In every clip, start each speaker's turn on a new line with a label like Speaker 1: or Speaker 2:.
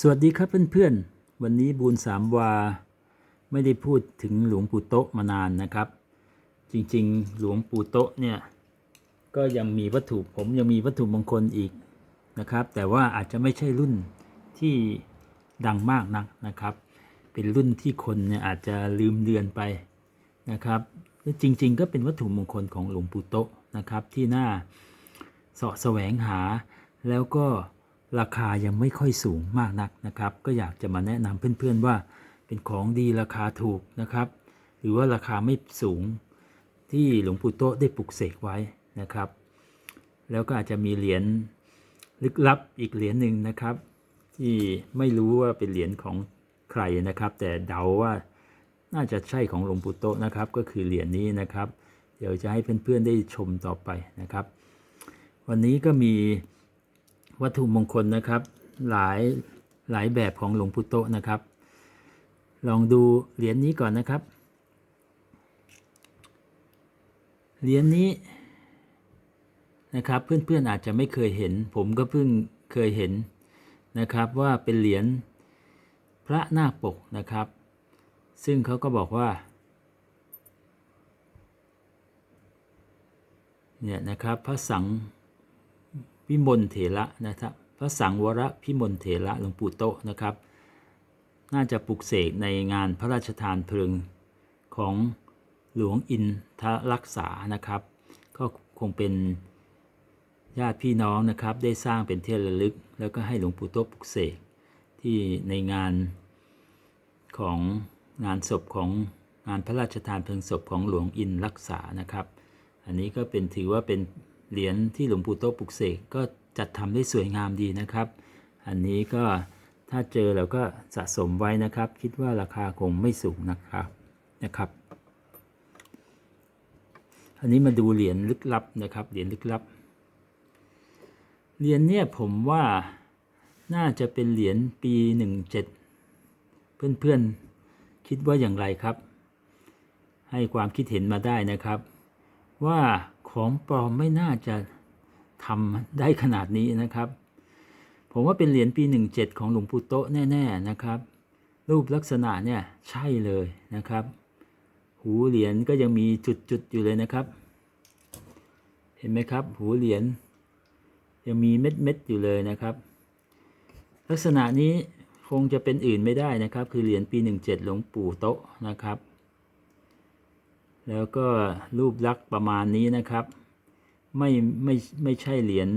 Speaker 1: สวัสดีครับเพื่อนๆ วันนี้บูญสามวา ไม่ได้พูดถึงหลวงปู่โตะมานานนะครับ จริงๆ หลวงปู่โตะเนี่ยก็ยังมีวัตถุผมยังมีวัตถุมงคลอีกนะครับ แต่ว่าอาจจะไม่ใช่รุ่นที่ดังมากนักนะครับ เป็นรุ่นที่คนเนี่ยอาจจะลืมเลือนไปนะครับจริงๆ ก็เป็นวัตถุมงคลของหลวงปู่โตะนะครับที่น่าเสาะแสวงหาแล้วก็ ราคายังไม่ค่อยสูงมากนักนะครับ ก็อยากจะมาแนะนำเพื่อนๆว่าเป็นของดีราคาถูกนะครับ หรือว่าราคาไม่สูงที่หลวงปู่โตะได้ปลุกเสกไว้นะครับ แล้วก็อาจจะมีเหรียญลึกลับอีกเหรียญหนึ่งนะครับ ที่ไม่รู้ว่าเป็นเหรียญของใครนะครับ แต่เดาว่าน่าจะใช่ของหลวงปู่โตะนะครับ ก็คือเหรียญนี้นะครับ เดี๋ยวจะให้เพื่อนๆได้ชมต่อไปนะครับ วันนี้ก็มี วัตถุมงคลนะครับ หลายหลายแบบของหลวงปู่โตะนะครับ ลองดูเหรียญนี้ก่อนนะครับ เหรียญนี้นะครับเพื่อนๆอาจจะไม่เคยเห็น ผมก็เพิ่งเคยเห็นนะครับว่าเป็นเหรียญพระนาคปกนะครับ ซึ่งเขาก็บอกว่าเนี่ยนะครับพระสัง วิมลเถระนะครับ พระสังวรพิมลเถระหลวงปู่โตนะครับ น่าจะปลุกเสกในงานพระราชทานเพลิงของหลวงอินทรักษานะครับ ก็คงเป็นญาติพี่น้องนะครับ ได้สร้างเป็นเที่ระลึก แล้วก็ให้หลวงปู่โตปลุกเสกที่ในงานของงานศพของงานพระราชทานเพลิงศพของหลวงอินรักษานะครับ อันนี้ก็เป็นถือว่าเป็น เหรียญที่หลวงปู่โตะปลุกเสกก็จัดทำได้สวยงามดีนะครับ อันนี้ก็ถ้าเจอเราก็สะสมไว้นะครับ คิดว่าราคาคงไม่สูงนะครับนะครับ อันนี้มาดูเหรียญลึกลับนะครับเหรียญลึกลับเหรียญเนี่ยผมว่าน่าจะเป็นเหรียญปี 17 เพื่อนๆคิดว่าอย่างไรครับ ให้ความคิดเห็นมาได้นะครับ ว่า ของปลอมไม่น่าจะทำได้ขนาดนี้นะครับ ผมว่าเป็นเหรียญปี 17 ของหลวงปู่โตะแน่ ๆนะครับ รูปลักษณะเนี่ยใช่เลยนะครับ หูเหรียญก็ยังมีจุดๆอยู่เลยนะครับ เห็นไหมครับ หูเหรียญยังมีเม็ดๆอยู่เลยนะครับ ลักษณะนี้คงจะเป็นอื่นไม่ได้นะครับ คือเหรียญปี 17 หลวงปู่โตะนะครับ แล้วก็รูปลักษณ์ประมาณนี้นะครับ ไม่ไม่ไม่ใช่เหรียญ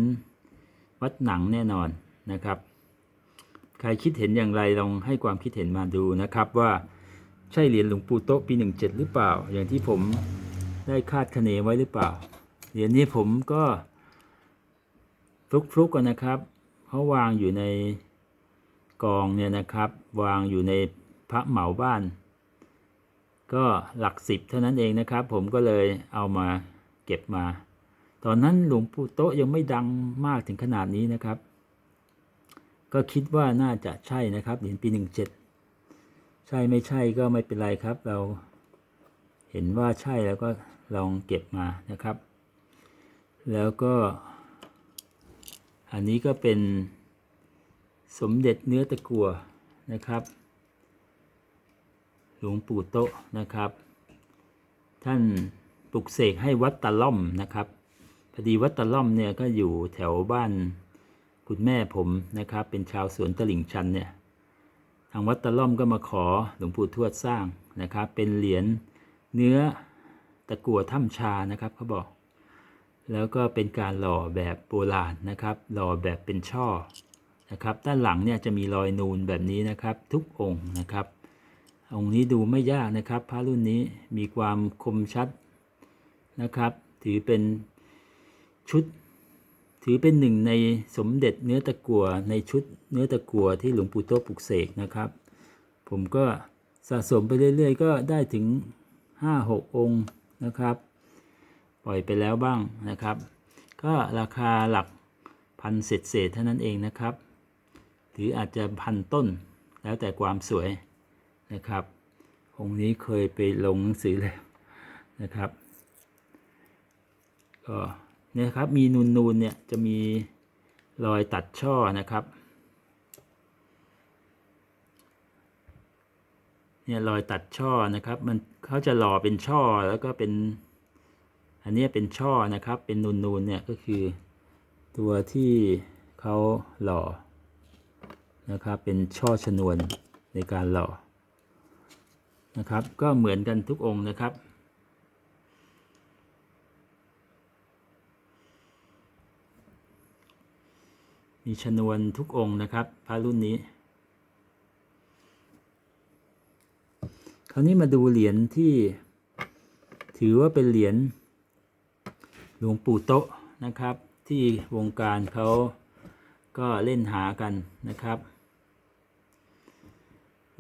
Speaker 1: วัดหนังแน่นอนนะครับ ใครคิดเห็นอย่างไรลองให้ความคิดเห็นมาดูนะครับว่าใช่เหรียญหลวงปู่โตะปี 17 หรือเปล่า อย่างที่ผมได้คาดคะเนไว้หรือเปล่า เหรียญนี้ผมก็ฟลุกฟลุกกันนะครับเขาวางอยู่ในกองเนี่ยนะครับ วางอยู่ในพระเหมาบ้าน ก็หลักสิบเท่านั้นเองนะครับ ผมก็เลยเอามาเก็บมา ตอนนั้นหลวงปู่โตะยังไม่ดังมากถึงขนาดนี้นะครับ ก็คิดว่าน่าจะใช่นะครับเหรียญปีหนึ่งเจ็ดใช่ไม่ใช่ก็ไม่เป็นไรครับ เราเห็นว่าใช่แล้วก็ลองเก็บมานะครับ แล้วก็ อันนี้ก็เป็นสมเด็จเนื้อตะกัวนะครับ หลวงปู่โตะนะครับ ท่านปลุกเสกให้วัดตะล่อมนะครับพอดีวัดตะล่อมเนี่ยก็อยู่แถวบ้านคุณแม่ผมนะครับ เป็นชาวสวนตลิ่งชันเนี่ยทางวัดตะล่อมก็มาขอหลวงปู่ทวดสร้างนะครับ เป็นเหรียญเนื้อตะกัวถ้ำชานะครับเขาบอก แล้วก็เป็นการหล่อแบบโบราณนะครับ หล่อแบบเป็นช่อนะครับ ด้านหลังเนี่ยจะมีรอยนูนแบบนี้นะครับ ทุกองค์นะครับ องค์นี้ดูไม่ยากนะครับ พระรุ่นนี้มีความคมชัดนะครับ ถือเป็นชุด ถือเป็นหนึ่งในสมเด็จเนื้อตะกัวในชุดเนื้อตะกัวที่หลวงปู่โตปลุกเสกนะครับ ผมก็สะสมไปเรื่อยๆ ก็ได้ถึง 5-6 องค์นะครับ ปล่อยไปแล้วบ้างนะครับ ก็ราคาหลักพันเศษเศษเท่านั้นเองนะครับ หรืออาจจะพันต้นแล้วแต่ความสวย นะครับ องค์นี้เคยไปลงหนังสือแล้วนะครับก็เนี่ยครับมีนูนๆเนี่ยจะมีรอยตัดช่อนะครับเนี่ยรอยตัดช่อนะครับ มันเขาจะหล่อเป็นช่อแล้วก็เป็น อันนี้เป็นช่อนะครับ เป็นนูนๆเนี่ยก็คือตัวที่เขาหล่อนะครับ เป็นช่อชนวนในการหล่อ นะครับ ก็เหมือนกันทุกองค์นะครับ มีชนวนทุกองค์นะครับพระรุ่นนี้ คราวนี้มาดูเหรียญที่ถือว่าเป็นเหรียญหลวงปู่โตะนะครับ ที่วงการเขาก็เล่นหากันนะครับ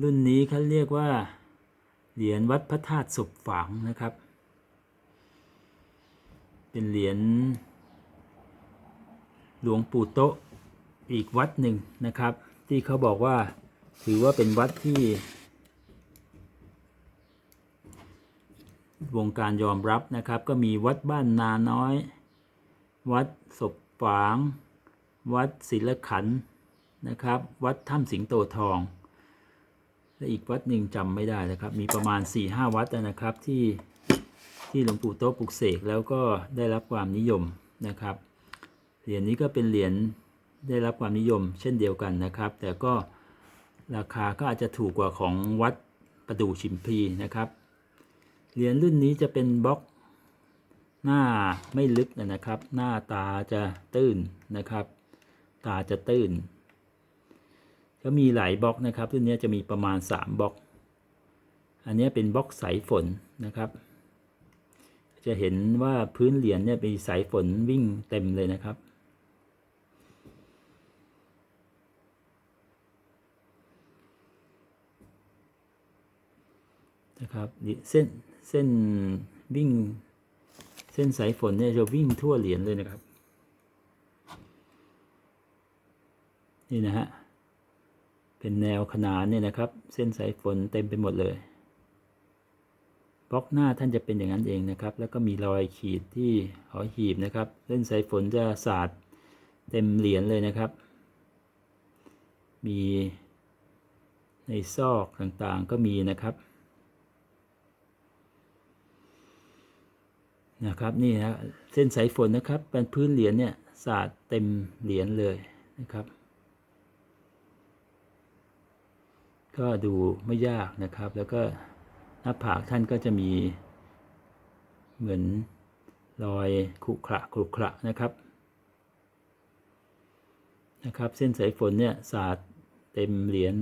Speaker 1: รุ่นนี้เขาเรียกว่า เหรียญวัดพระธาตุศพฝางนะครับ เป็นเหรียญหลวงปู่โตะอีกวัดหนึ่งนะครับ ที่เขาบอกว่าถือว่าเป็นวัดที่ วงการยอมรับนะครับ ก็มีวัดบ้านนาน้อย วัดศพฝาง วัดศิลขันนะครับ วัดถ้ำสิงโตทอง และอีกวัดหนึ่งจำไม่ได้นะครับ มีประมาณ4-5วัดนะครับที่ที่หลวงปู่โต๊ะปลุกเสกแล้วก็ได้รับความนิยมนะครับเหรียญนี้ก็เป็นเหรียญได้รับความนิยมเช่นเดียวกันนะครับ แต่ก็ราคาก็อาจจะถูกกว่าของวัดประดู่ชิมพีนะครับเหรียญรุ่นนี้จะเป็นบล็อกหน้าไม่ลึกนะครับ หน้าตาจะตื้นนะครับ ตาจะตื้น ก็มีหลายบล็อกนะครับรุ่นนี้จะมีประมาณ 3บล็อก อันนี้เป็นบล็อกสายฝนนะครับ จะเห็นว่าพื้นเหรียญเนี่ยมีสายฝนวิ่งเต็มเลยนะครับ นะครับเส้นเส้นวิ่งเส้นสายฝนเนี่ยจะวิ่งทั่วเหรียญเลยนะครับ นี่นะฮะ เป็นแนวขนานเนี่ยนะครับ เส้นสายฝนเต็มไปหมดเลยบล็อกหน้าท่านจะเป็นอย่างนั้นเองนะครับ แล้วก็มีรอยขีดที่หอหีบนะครับเส้นสายฝนจะสาดเต็มเหรียญเลยนะครับ มีในซอกต่างๆก็มีนะครับนะครับนี่นะเส้นสายฝนนะครับเป็นพื้นเหรียญเนี่ยสาดเต็มเหรียญเลยนะครับ ก็ดูไม่ยากนะครับ แล้วก็หน้าผากท่านก็จะมีเหมือนรอยขรุขระขรุขระนะครับนะครับ เส้นสายฝนเนี่ยสาดเต็มเหรียญ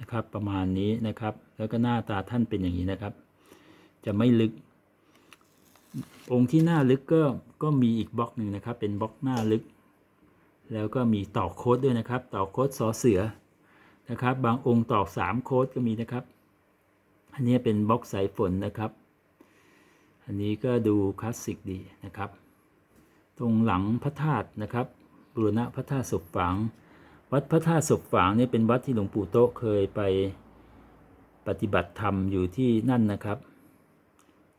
Speaker 1: นะครับประมาณนี้นะครับ แล้วก็หน้าตาท่านเป็นอย่างนี้นะครับ จะไม่ลึก องค์ที่หน้าลึกก็ก็มีอีกบล็อกหนึ่งนะครับ เป็นบล็อกหน้าลึก แล้วก็มีตอกโค้ดด้วยนะครับ ตอกโค้ดสอเสือนะครับ บางองค์ตอกสามโค้ดก็มีนะครับ อันนี้เป็นบล็อกสายฝนนะครับ อันนี้ก็ดูคลาสสิกดีนะครับ ตรงหลังพระธาตุนะครับบูรณะพระธาตุศพฝังวัดพระธาตุศพฝางนี่เป็นวัดที่หลวงปู่โตะเคยไปปฏิบัติธรรมอยู่ที่นั่นนะครับ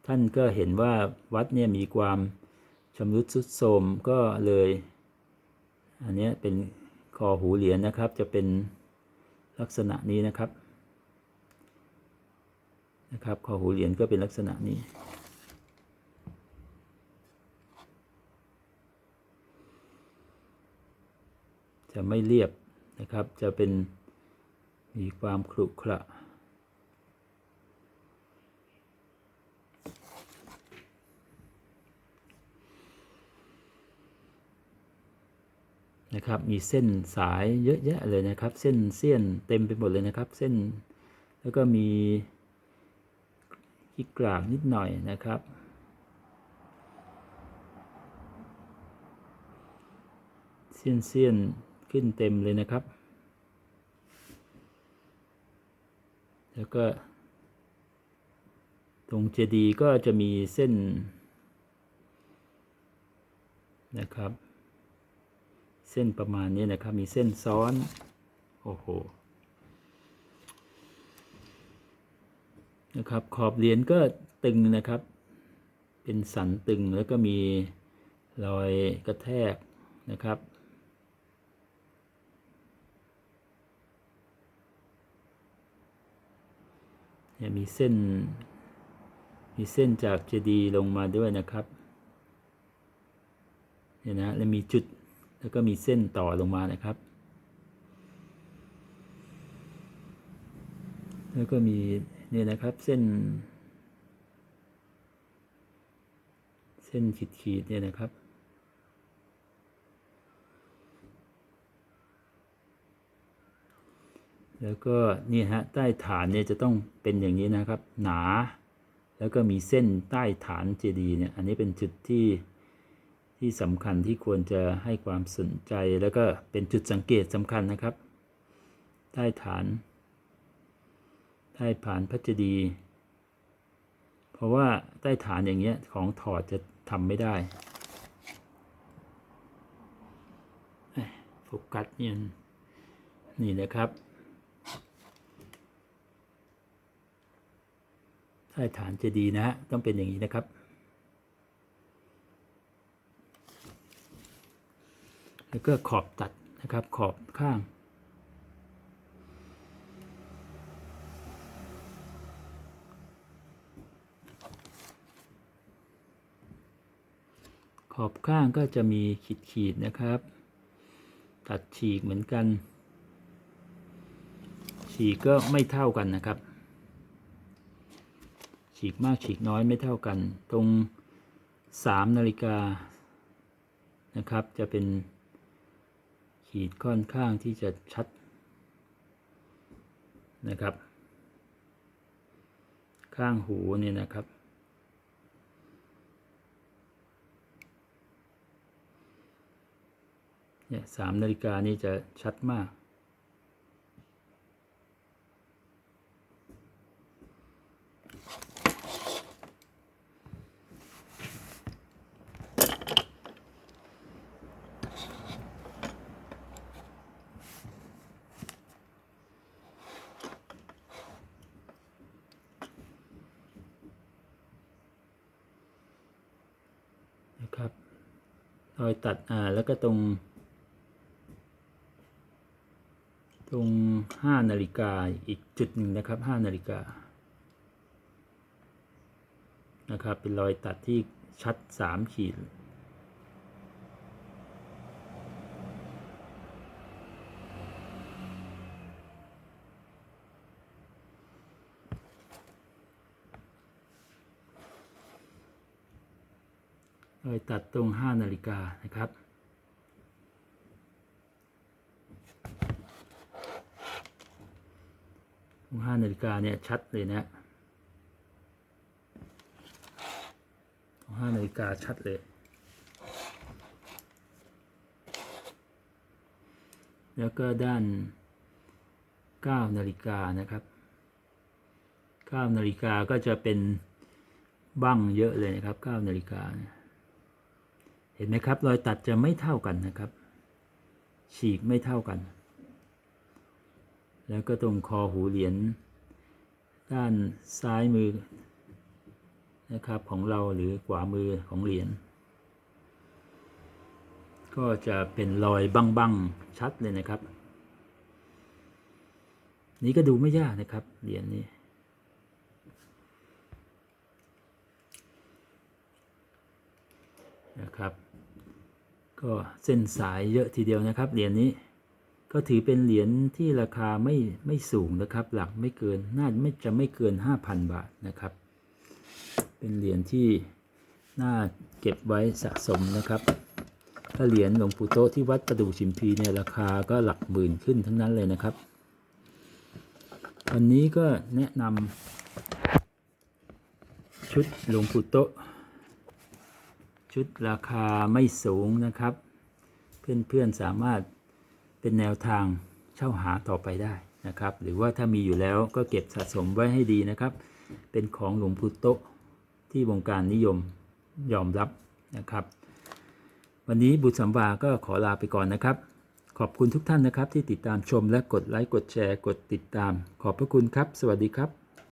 Speaker 1: ท่านก็เห็นว่าวัดเนี่ยมีความชำรุดทรุดโทรมก็เลย อันนี้เป็นคอหูเหรียญนะครับ จะเป็นลักษณะนี้นะครับ นะครับ คอหูเหรียญก็เป็นลักษณะนี้จะไม่เรียบนะครับ จะเป็นมีความขรุขระ นะครับ มีเส้นสายเยอะแยะเลยนะครับ เส้นเสี้ยนเต็มไปหมดเลยนะครับ เส้นแล้วก็มีขี้กลากนิดหน่อยนะครับ เสี้ยนเสี้ยนขึ้นเต็มเลยนะครับ แล้วก็ ตรงเจดีย์ก็จะมีเส้นนะครับ เส้นประมาณนี้นะครับ มีเส้นซ้อน โอ้โห นะครับ ขอบเหรียญก็ตึงนะครับ เป็นสันตึงแล้วก็มีรอยกระแทกนะครับ เนี่ยมีเส้น มีเส้นจากเจดีย์ลงมาด้วยนะครับ เนี่ยนะ แล้วมีจุด แล้วก็มีเส้นต่อลงมานะครับ แล้วก็มีเนี่ยนะครับเส้น เส้นขีดๆเนี่ยนะครับ แล้วก็นี่ฮะใต้ฐานเนี่ยจะต้องเป็นอย่างนี้นะครับ หนา แล้วก็มีเส้นใต้ฐานเจดีย์เนี่ยอันนี้เป็นจุดที่ ที่สำคัญที่ควรจะให้ความสนใจแล้วก็เป็นจุดสังเกตสำคัญนะครับ ใต้ฐาน ใต้ฐานพระเจดีย์เพราะว่าใต้ฐานอย่างเงี้ยของถอดจะทำไม่ได้โฟกัสเนี่ยนี่นะครับใต้ฐานเจดีย์นะฮะต้องเป็นอย่างนี้นะครับ แล้วก็ขอบตัดนะครับขอบข้าง ขอบข้างก็จะมีขีดๆนะครับ ตัดฉีกเหมือนกัน ฉีกก็ไม่เท่ากันนะครับ ฉีกมากฉีกน้อยไม่เท่ากัน ตรงสามนาฬิกานะครับจะเป็น ขีดค่อนข้างที่จะชัดนะครับ ข้างหูเนี่ยนะครับ เนี่ยสามนาฬิกานี้จะชัดมาก รอยตัดอ่าแล้วก็ตรง ตรงห้านาฬิกาอีกจุดหนึ่งนะครับห้านาฬิกานะครับเป็นรอยตัดที่ชัดสามขีด รอยตัดตรงห้านาฬิกานะครับ ตรงห้านาฬิกาเนี่ยชัดเลยนะตรงห้านาฬิกาชัดเลย แล้วก็ด้านเก้านาฬิกานะครับเก้านาฬิกาก็จะเป็นบั้งเยอะเลยนะครับเก้านาฬิกาเนี่ย เห็นไหมครับ รอยตัดจะไม่เท่ากันนะครับ ฉีกไม่เท่ากัน แล้วก็ตรงคอหูเหรียญด้านซ้ายมือนะครับของเราหรือขวามือของเหรียญก็จะเป็นรอยบ้างๆชัดเลยนะครับ นี่ก็ดูไม่ยากนะครับเหรียญนี้ นะครับ ก็เส้นสายเยอะทีเดียวนะครับ เหรียญนี้ก็ถือเป็นเหรียญที่ราคาไม่ไม่สูงนะครับ หลักไม่เกินน่าไม่จะไม่เกิน 5,000 บาทนะครับ เป็นเหรียญที่น่าเก็บไว้สะสมนะครับ ถ้าเหรียญหลวงปู่โตที่วัดประดู่ชิมพีเนี่ยราคาก็หลักหมื่นขึ้นทั้งนั้นเลยนะครับ วันนี้ก็แนะนำชุดหลวงปู่โตะ ชุดราคาไม่สูงนะครับ เพื่อนๆสามารถเป็นแนวทางเช่าหาต่อไปได้นะครับ หรือว่าถ้ามีอยู่แล้วก็เก็บสะสมไว้ให้ดีนะครับ เป็นของหลวงปู่โตะที่วงการนิยมยอมรับนะครับ วันนี้บุตรสัมวาก็ขอลาไปก่อนนะครับ ขอบคุณทุกท่านนะครับที่ติดตามชมและกดไลค์กดแชร์ กดติดตาม ขอบพระคุณครับ สวัสดีครับ